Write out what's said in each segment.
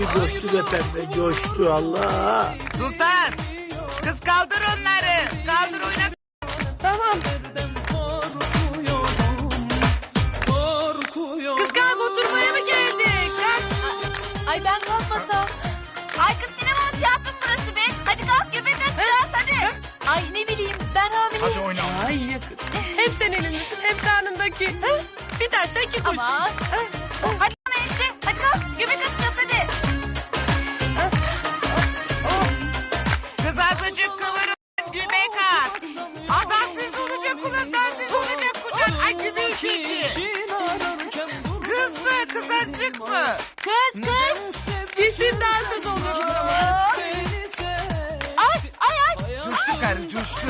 İçi coştu be pembe coştu Allah. Sultan. Kız kaldır onları. Kaldır oyna. Tamam. Kız kalk oturmaya mı geldik? Ay ben kalkmasam. Ay kız sinema tiyatro burası be. Hadi kalk göbek atacağız hadi. Ay ne bileyim ben hamileyim. Hadi oyna. Ay ya kız. Hem sen elindesin hem karnındaki. Bir taşla iki kuş. Aman. Hadi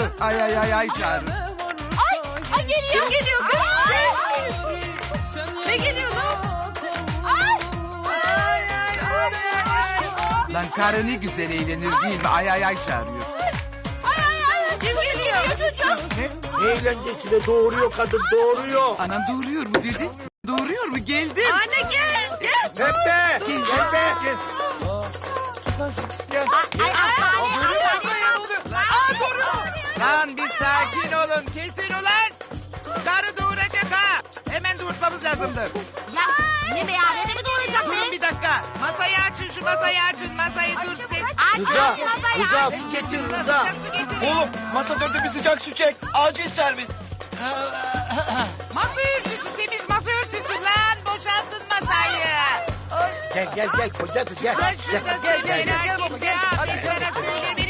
coştu. Ay ay ay ay çağırın. Ay geliyor. Kim geliyor kız? Ne geliyor lan? Lan karı ne güzel eğlenir değil mi? Ay ay ay çağırıyor. Kim geliyor? Çocuk. Ne eğlencesi be doğuruyor kadın doğuruyor. Anam doğuruyor mu dedi? Doğuruyor mu? Geldim. Anne gel. Gel. Pembe pembe. Lan lazımdı. Ya ne be ya ne mi doğuracak Durun bir dakika. Masayı açın şu masayı açın. Masayı dursun. Rıza Rıza su getir Rıza. Oğlum masa dörtte bir sıcak su çek. Acil servis. Masa örtüsü temiz masa örtüsü lan. Boşaltın masayı. Gel gel gel kocası gel. Lan şurada Gel, gel, söyleyin gel, ha. Gel, gel, Ben sana söyleyeyim. Benimler dışarılar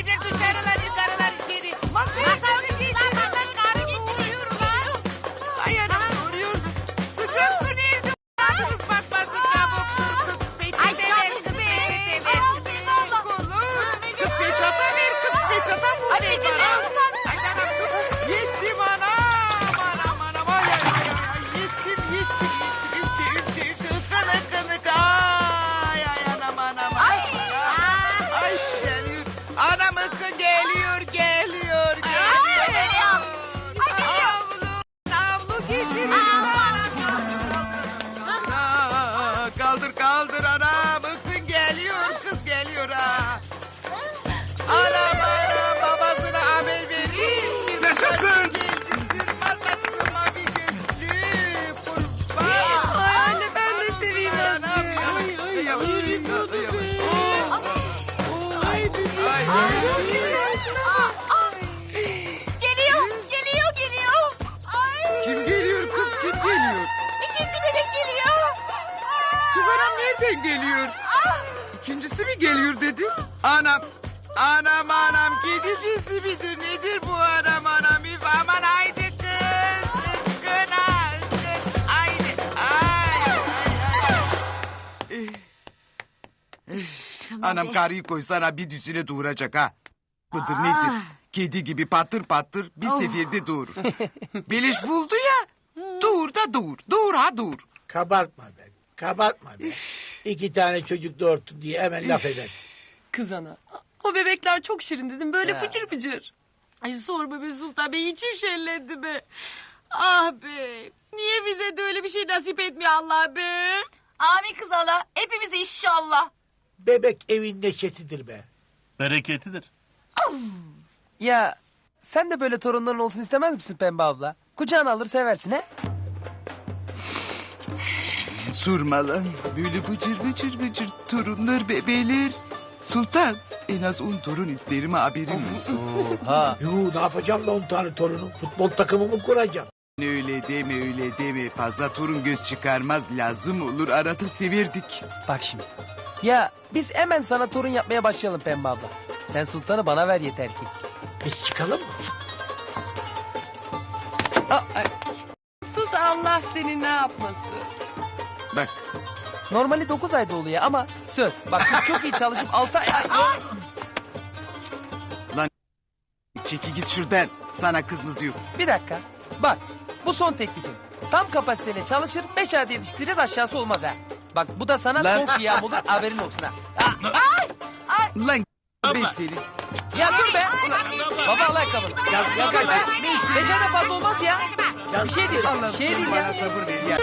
Aa, kaldır kaldır anam. Ikın geliyor kız geliyor ha. Anam anam babasına haber verin. Yaşasın. Ay anne ben de seveyim azıcık. yavaş yavaş. Ay ay. Geliyor Kız anam nereden geliyor? İkincisi mi geliyor dedi? Anam. Anam anam kedicisi midir nedir bu anam anam İf aman haydi kız kız ha kız haydi ay ay ay. Anam karıyı koysana bir düzine doğuracak ha. Mıdır nedir? Kedi gibi patır patır bir seferde doğurur. Beliş buldu ya. Doğur da doğur. Doğur ha doğur. Kabartma be. Kabartma be. İki tane çocuk doğurttun diye hemen laf eder. Kız ana. O bebekler çok şirin dedim. Böyle pıcır pıcır. Ay sorma be Sultan Bey içim şerlendi be. Ah be. Niye bize de öyle bir şey nasip etmiyor Allah be? Amin kız Allah. Hepimiz inşallah. Bebek evin neşesidir be. Bereketidir. Ya sen de böyle torunların olsun istemez misin Pembe abla? Kucağına alır seversin he? Sorma lan. Böyle bıcır bıcır bıcır torunlar bebeler. Sultan en az on torun isterim haberin olsun. Ha. Yuh ne yapacağım da on tane torunum? Futbol takımımı kuracağım. öyle deme öyle deme. Fazla torun göz çıkarmaz lazım olur. Arada severdik. Bak şimdi. Ya biz hemen sana torun yapmaya başlayalım Pembe abla. Sen sultanı bana ver yeter ki. Biz çıkalım mı? Sus Allah seni ne yapması. Bak Normali 9 ayda oluyor ama söz. Bak biz çok iyi çalışıp 6 ay... çeki git şuradan. Sana kızımız yok. Bir dakika. Bak bu son teklifim. Tam kapasiteyle çalışır 5 ayda yetiştiririz aşağısı olmaz ha. Bak bu da sana Lan. son kıyam olur haberin olsun ha. ha. Lan ben seni. Ya dur be. Baba al ayakkabını. Ya, ya dur be. Beş ayda fazla olmaz ya. Bir şey diyeceğim. Bir şey. Bana sabır ver.